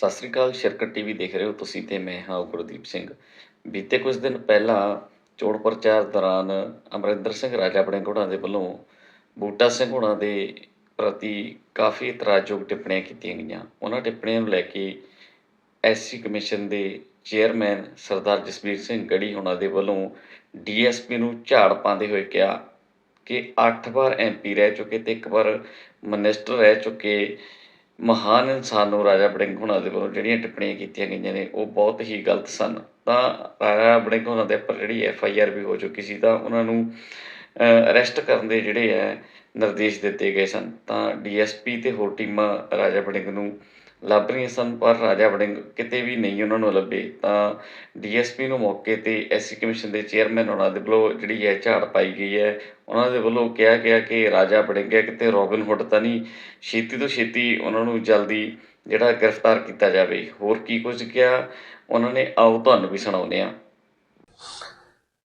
ਸਤਿ ਸ੍ਰੀ ਅਕਾਲ, ਸ਼ਰਕਤ TV ਦੇਖ ਰਹੇ ਹੋ ਤੁਸੀਂ ਤੇ ਮੈਂ ਹਾਂ ਗੁਰਦੀਪ ਸਿੰਘ। ਬੀਤੇ ਕੁਝ ਦਿਨ ਪਹਿਲਾਂ ਚੋਣ ਪ੍ਰਚਾਰ ਦੌਰਾਨ ਅਮਰਿੰਦਰ ਸਿੰਘ ਰਾਜਾ ਬੜੇ ਘੋੜਾ ਦੇ ਵੱਲੋਂ ਬੂਟਾ ਸਿੰਘ ਹੋਣਾ ਦੇ ਪ੍ਰਤੀ ਕਾਫੀ ਇਤਰਾਜ਼ਯੋਗ ਟਿੱਪਣੀਆਂ ਕੀਤੀਆਂ ਗਈਆਂ। ਉਹਨਾਂ ਟਿੱਪਣੀਆਂ ਨੂੰ ਲੈ ਕੇ ਐਸਸੀ ਕਮਿਸ਼ਨ ਦੇ ਚੇਅਰਮੈਨ ਸਰਦਾਰ ਜਸਬੀਰ ਸਿੰਘ ਗੜੀ ਹੋਣਾ ਦੇ ਵੱਲੋਂ ਡੀਐਸਪੀ ਨੂੰ ਝਾੜ ਪਾਉਂਦੇ ਹੋਏ ਕਿਹਾ ਕਿ 8 ਵਾਰ ਐਮਪੀ ਰਹਿ ਚੁੱਕੇ ਤੇ ਇੱਕ ਵਾਰ ਮਿਨਿਸਟਰ ਰਹਿ ਚੁੱਕੇ ਮਹਾਨ ਇਨਸਾਨ ਨੂੰ ਰਾਜਾ ਵੜਿੰਗ ਹੋਣਾ ਦੇ ਵੱਲੋਂ ਜਿਹੜੀਆਂ ਟਿੱਪਣੀਆਂ ਕੀਤੀਆਂ ਗਈਆਂ ਨੇ, ਉਹ ਬਹੁਤ ਹੀ ਗਲਤ ਸਨ। ਤਾਂ ਰਾਜਾ ਵੜਿੰਗ ਹੋਣਾ ਦੇ ਉੱਪਰ ਜਿਹੜੀ ਐਫ ਆਈ ਆਰ ਵੀ ਹੋ ਚੁੱਕੀ ਸੀ, ਤਾਂ ਉਹਨਾਂ ਨੂੰ ਅਰੈਸਟ ਕਰਨ ਦੇ ਜਿਹੜੇ ਹੈ, ਨਿਰਦੇਸ਼ ਦਿੱਤੇ ਗਏ ਸਨ। ਤਾਂ ਡੀਐਸਪੀ ਤੇ ਹੋਰ ਟੀਮਾਂ ਰਾਜਾ ਵੜਿੰਗ ਨੂੰ ਲੱਭ ਰਹੀਆਂ ਸਨ, ਪਰ ਰਾਜਾ ਵੜਿੰਗ ਕਿਤੇ ਵੀ ਨਹੀਂ ਉਹਨਾਂ ਨੂੰ ਲੱਭੇ। ਤਾਂ ਡੀਐਸਪੀ ਨੂੰ ਮੌਕੇ ਤੇ ਐਸਸੀ ਕਮਿਸ਼ਨ ਦੇ ਚੇਅਰਮੈਨ ਉਹਨਾਂ ਦੇ ਵੱਲੋਂ ਜਿਹੜੀ ਹੈ, ਝਾੜ ਪਾਈ ਗਈ ਹੈ। ਉਹਨਾਂ ਦੇ ਵੱਲੋਂ ਕਿਹਾ ਗਿਆ ਕਿ ਰਾਜਾ ਵੜਿੰਗ ਹੈ, ਕਿਤੇ ਰੋਬਿਨ ਹੁੱਡ ਤਾਂ ਨਹੀਂ, ਛੇਤੀ ਤੋਂ ਛੇਤੀ ਉਹਨਾਂ ਨੂੰ ਜਲਦੀ ਜਿਹੜਾ ਗ੍ਰਿਫਤਾਰ ਕੀਤਾ ਜਾਵੇ। ਹੋਰ ਕੀ ਕੁਝ ਕਿਹਾ? ਉਹਨਾਂ ਨੇ, ਆਓ ਤੁਹਾਨੂੰ ਵੀ ਸੁਣਾਉਂਦੇ ਹਾਂ।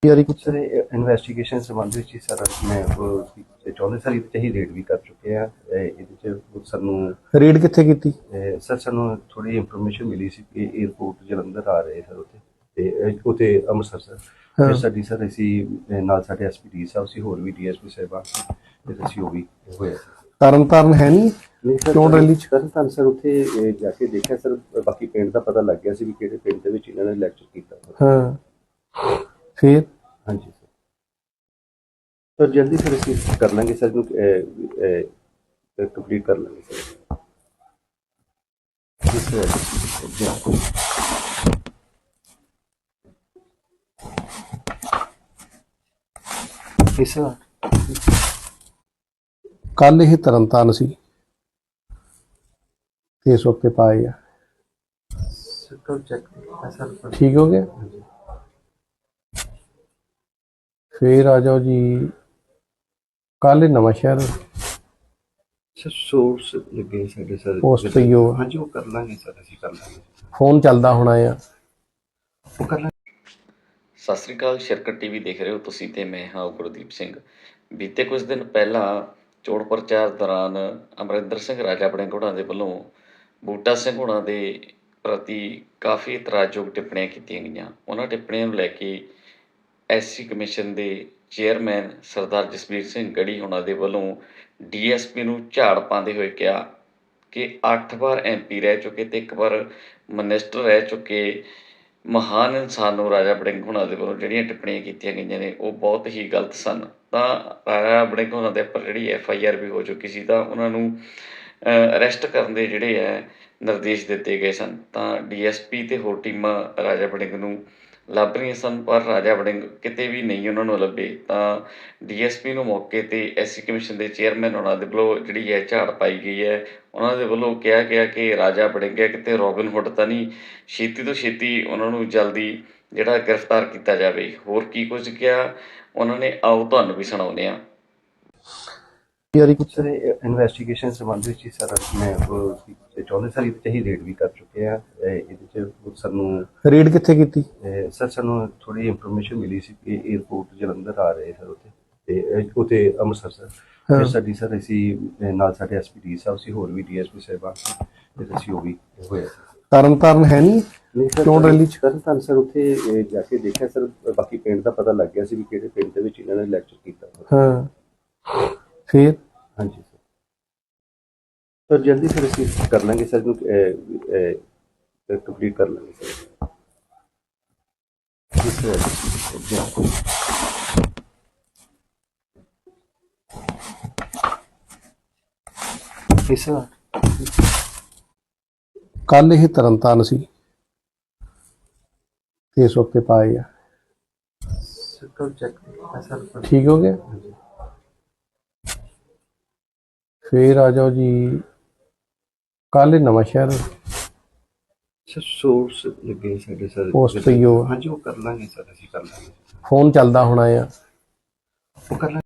ਯਾਰੀ ਕੁਛ ਸਰ ਇਨਵੈਸਟੀਗੇਸ਼ਨ ਸੰਬੰਧ ਵਿੱਚ ਹੀ ਸਰ ਮੈਂ ਉਹ 14 ਸਾਲ ਤੇ ਹੀ ਰੇਡ ਵੀ ਕਰ ਚੁੱਕੇ ਆ ਇਹ- ਇਹਦੇ ਚ ਸਾਨੂੰ ਰੇਡ ਕਿੱਥੇ ਕੀਤੀ? ਇਹ ਸਰ ਸਾਨੂੰ ਥੋੜੀ ਇਨਫੋਰਮੇਸ਼ਨ ਮਿਲੀ ਸੀ ਕਿ 에어ਪੋਰਟ ਜਲੰਧਰ ਆ ਰਹੇ ਸਰ ਉੱਥੇ। ਤੇ ਇਹ- ਉੱਥੇ ਅੰਮ੍ਰਿਤਸਰ ਸਰ। ਹਾਂ। ਫਿਰ ਸਾਡੀ ਸਰ ਅਸੀਂ ਨਾਲ ਸਾਡੇ ਐਸਪੀਡੀ ਸਾਹਿਬ ਸੀ ਹੋਰ ਵੀ ਡੀਐਸਪੀ ਸਾਹਿਬਾਨ ਸੀ। ਤੇ ਅਸੀਂ ਉਹ ਵੀ ਹੋਇਆ ਤਰਨ ਤਾਰਨ ਹੈ ਨਹੀਂ? ਨਹੀਂ ਸਰ ਚੋਣ ਰੈਲੀ ਚ? ਸਰ ਤਾਂ ਸਰ ਉੱਥੇ ਜਾ ਕੇ ਦੇਖਿਆ ਸਰ ਬਾਕੀ ਪਿੰਡ ਦਾ ਪਤਾ ਲੱਗ ਗਿਆ ਸੀ ਵੀ ਕਿਹੜੇ ਪਿੰਡ ਦੇ ਵਿੱਚ ਇਹਨਾਂ ਨੇ ਲੈਕਚਰ ਕੀਤਾ। ਹਾਂ। ਫਿਰ? ਹਾਂਜੀ ਸਰ ਸਰ ਜਲਦੀ ਫਿਰ ਅਸੀਂ ਕਰ ਲਾਂਗੇ ਸਰ ਨੂੰ ਕੰਪਲੀਟ ਕਰ ਲਾਂਗੇ ਸਰ ਜੀ ਸਰ ਜੀ ਇਸ ਸਰ ਕੱਲ ਇਹ ਤਰਨ ਤਾਰਨ ਸੀ ਕੇਸ ਓਕੇ ਪਾਏ ਆ ਸਰ ਚੈੱਕ ਸਰ ਠੀਕ ਹੋ ਗਿਆ ਫਿਰ ਆ ਜਾਓ ਜੀ। ਕੱਲ ਨਵਾਂ ਸ਼ਹਿਰ ਸਰ ਸੋਰਸ ਲੱਗੇ ਸਾਡੇ ਸਰ। Post ਤੇ ਹੀ ਉਹ। ਹਾਂਜੀ ਉਹ ਕਰ ਲਾਂਗੇ ਸਰ ਅਸੀਂ ਕਰ ਲਾਂਗੇ। ਫੋਨ ਚੱਲਦਾ ਹੋਣਾ ਆ। ਉਹ ਕਰ ਲਾਂਗੇ। ਸਤਿ ਸ੍ਰੀ ਅਕਾਲ ਸ਼ਰਕਤ ਟੀਵੀ ਦੇਖ ਰਹੇ ਹੋ ਤੁਸੀਂ ਤੇ ਮੈਂ ਹਾਂ ਗੁਰਦੀਪ ਸਿੰਘ। ਬੀਤੇ ਕੁਝ ਦਿਨ ਪਹਿਲਾਂ ਚੋਣ ਪ੍ਰਚਾਰ ਦੌਰਾਨ ਅਮਰਿੰਦਰ ਸਿੰਘ ਰਾਜਾ ਬੜੇ ਘੋੜਾ ਦੇ ਵੱਲੋਂ ਬੂਟਾ ਸਿੰਘ ਹੋਣਾ ਦੇ ਪ੍ਰਤੀ ਕਾਫੀ ਇਤਰਾਜ਼ਯੋਗ ਟਿੱਪਣੀਆਂ ਕੀਤੀਆਂ ਗਈਆਂ। ਉਹਨਾਂ ਟਿੱਪਣੀਆਂ ਨੂੰ ਲੈ ਕੇ ਐਸਸੀ ਕਮਿਸ਼ਨ ਦੇ ਚੇਅਰਮੈਨ ਸਰਦਾਰ ਜਸਬੀਰ ਸਿੰਘ ਗੜੀ ਹੋਣਾ ਦੇ ਵੱਲੋਂ ਡੀਐਸਪੀ ਨੂੰ ਝਾੜ ਪਾਉਂਦੇ ਹੋਏ ਕਿਹਾ ਕਿ 8 ਵਾਰ ਐਮਪੀ ਰਹਿ ਚੁੱਕੇ ਤੇ ਇੱਕ ਵਾਰ ਮਿਨਿਸਟਰ ਰਹਿ ਚੁੱਕੇ ਮਹਾਨ ਇਨਸਾਨ ਨੂੰ ਰਾਜਾ ਬੜਿੰਗ ਹੋਣਾ ਦੇ ਵੱਲੋਂ ਜਿਹੜੀਆਂ ਟਿੱਪਣੀਆਂ ਕੀਤੀਆਂ ਗਈਆਂ ਨੇ, ਉਹ ਬਹੁਤ ਹੀ ਗਲਤ ਸਨ। ਤਾਂ ਰਾਜਾ ਬੜਿੰਗ ਹੋਣਾ ਦੇ ਉੱਪਰ ਜਿਹੜੀ ਐਫ ਆਈ ਆਰ ਵੀ ਹੋ ਚੁੱਕੀ ਸੀ, ਤਾਂ ਉਹਨਾਂ ਨੂੰ ਅਰੈਸਟ ਕਰਨ ਦੇ ਜਿਹੜੇ ਹੈ, ਨਿਰਦੇਸ਼ ਦਿੱਤੇ ਗਏ ਸਨ। ਤਾਂ ਡੀਐਸਪੀ ਤੇ ਹੋਰ ਟੀਮਾਂ ਰਾਜਾ ਵੜਿੰਗ ਨੂੰ ਲੱਭ ਰਹੀਆਂ ਸਨ, ਪਰ ਰਾਜਾ ਵੜਿੰਗ ਕਿਤੇ ਵੀ ਨਹੀਂ ਉਹਨਾਂ ਨੂੰ ਲੱਭੇ। ਤਾਂ ਡੀਐਸਪੀ ਨੂੰ ਮੌਕੇ ਤੇ ਐਸਸੀ ਕਮਿਸ਼ਨ ਦੇ ਚੇਅਰਮੈਨ ਉਹਨਾਂ ਦੇ ਵੱਲੋਂ ਜਿਹੜੀ ਹੈ, ਝਾੜ ਪਾਈ ਗਈ ਹੈ। ਉਹਨਾਂ ਦੇ ਵੱਲੋਂ ਕਿਹਾ ਗਿਆ ਕਿ ਰਾਜਾ ਵੜਿੰਗ ਹੈ, ਕਿਤੇ ਰੋਬਿਨ ਹੁੱਡ ਤਾਂ ਨਹੀਂ, ਛੇਤੀ ਤੋਂ ਛੇਤੀ ਉਹਨਾਂ ਨੂੰ ਜਲਦੀ ਜਿਹੜਾ ਗ੍ਰਿਫਤਾਰ ਕੀਤਾ ਜਾਵੇ। ਹੋਰ ਕੀ ਕੁਝ ਕਿਹਾ, ਉਹਨਾਂ ਨੇ ਆਓ ਤੁਹਾਨੂੰ ਵੀ ਸੁਣਾਉਂਦੇ ਹਾਂ। ਯਾਰੀ ਕੁਛ ਸਰ ਇਨਵੈਸਟੀਗੇਸ਼ਨ ਸੰਬੰਧ ਵਿੱਚ ਹੀ ਸਰ ਮੈਂ ਉਹ 14 ਸਾਲ ਤੇ ਹੀ ਰੇਡ ਵੀ ਕਰ ਚੁੱਕੇ ਆ ਇਹ- ਇਹਦੇ ਚ ਉਹ ਸਾਨੂੰ ਰੇਡ ਕਿੱਥੇ ਕੀਤੀ? ਇਹ ਸਰ ਸਾਨੂੰ ਥੋੜੀ ਇਨਫੋਰਮੇਸ਼ਨ ਮਿਲੀ ਸੀ ਕਿ 에어ਪੋਰਟ ਜਲੰਧਰ ਆ ਰਹੇ ਸਰ ਉੱਥੇ। ਤੇ ਇਹ- ਉੱਥੇ ਅੰਮ੍ਰਿਤਸਰ ਸਰ। ਹਾਂ। ਫਿਰ ਸਾਡੀ ਸਰ ਅਸੀਂ ਇਹ ਨਾਲ ਸਾਡੇ ਐਸਪੀਡੀ ਸਾਹਿਬ ਸੀ ਹੋਰ ਵੀ ਡੀਐਸਪੀ ਸਾਹਿਬਾਨ ਸੀ। ਤੇ ਅਸੀਂ ਉਹ ਵੀ ਹੋਇਆ ਤਰਨ ਤਾਰਨ ਹੈ ਨਹੀਂ? ਸਰ ਚੋਣ ਰੈਲੀ ਚ? ਸਰ ਤਾਂ ਸਰ ਉੱਥੇ ਇਹ ਜਾ ਕੇ ਦੇਖਿਆ ਸਰ। ਬਾਕੀ ਪਿੰਡ ਦਾ ਪਤਾ ਲੱਗ ਗਿਆ ਸੀ ਵੀ ਕਿਹੜੇ ਪਿੰਡ ਦੇ ਵਿੱਚ ਇਹਨਾਂ ਨੇ ਲੈਕਚਰ ਕੀਤਾ। ਹਾਂ। ਫਿਰ ਹਾਂਜੀ ਸਰ ਸਰ ਜਲਦੀ ਫਿਰ ਅਸੀਂ ਕਰ ਲਾਂਗੇ ਸਰ ਨੂੰ ਕੰਪਲੀਟ ਕਰ ਲਾਂਗੇ ਸਰ ਜੀ ਸਰ ਜੀ ਇਸ ਸਰ ਕੱਲ ਇਹ ਤਰਨ ਤਾਰਨ ਸੀ ਕੇਸ ਓਕੇ ਪਾਏ ਆ ਸਰ ਚੈੱਕ ਸਰ ਠੀਕ ਹੋ ਗਿਆ ਫਿਰ ਆ ਜਾਓ ਜੀ। ਕੱਲ ਨਵਾਂ ਸ਼ਹਿਰ ਸਰ ਸੋਰਸ ਲੱਗੇ ਸਾਡੇ ਸਰ। Post ਤੇ ਹੀ ਉਹ। ਹਾਂਜੀ ਉਹ ਕਰ ਲਾਂਗੇ ਸਰ ਅਸੀਂ ਕਰ ਲਾਂਗੇ। ਫੋਨ ਚੱਲਦਾ ਹੋਣਾ ਆ। ਉਹ ਕਰ ਲਾਂਗੇ।